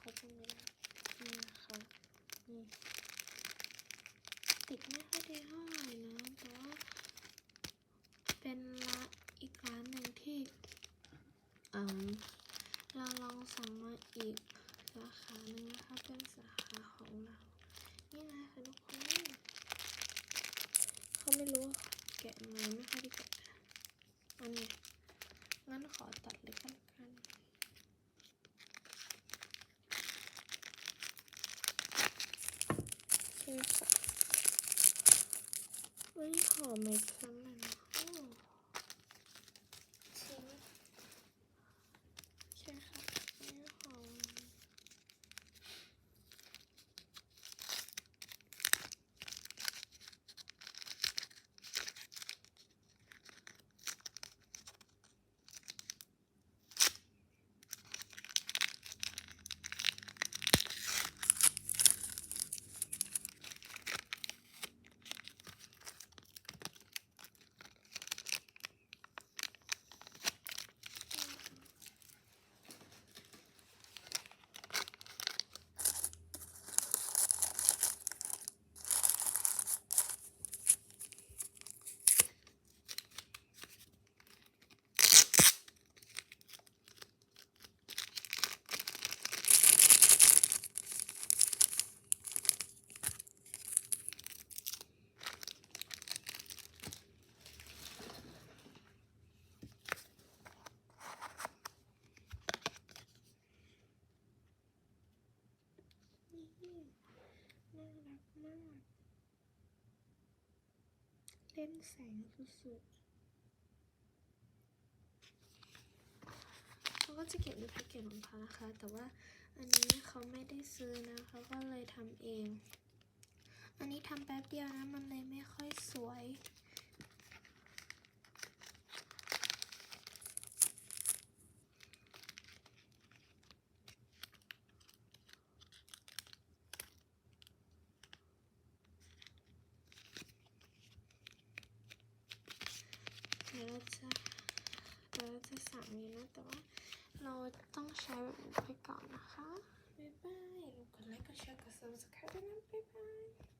เขาจำไม่ได้นี่นะคะนี่ติดไม่ค่อยดีเท่าไหร่นะแต่ว่าเป็นละอีกร้านหนึ่งที่เราลองสั่งมาอีกสาขาหนึ่งนะคะเป็นสาขาของเรา นี่นะคะทุกคนเขาไม่รู้แกะไหมไม่ค่อยได้แกะอันนี้งั้นขอตัดเล็ก ใช่ค่ะเฮ้ยหอมไหมซ้ำเลยนะโอ้ชิ้นใช่ค่ะไม่หอม นี่น่ารักมาก เล่นแสงสุดๆเขาก็จะเก็บในแพ็กเกจของเขานะคะ แต่ว่าอันนี้เขาไม่ได้ซื้อนะเขาก็เลยทำเอง อันนี้ทำแป๊บเดียวนะ มันเลยไม่ค่อยสวย เดี๋ยวเราจะเราจะสั่งนี้นะแต่ว่าเราต้องใช้แบบนี้ไปก่อนนะคะ บ๊ายบายลืมกดไลค์กดแชร์กด subscribe ด้วยนะบ๊ายบาย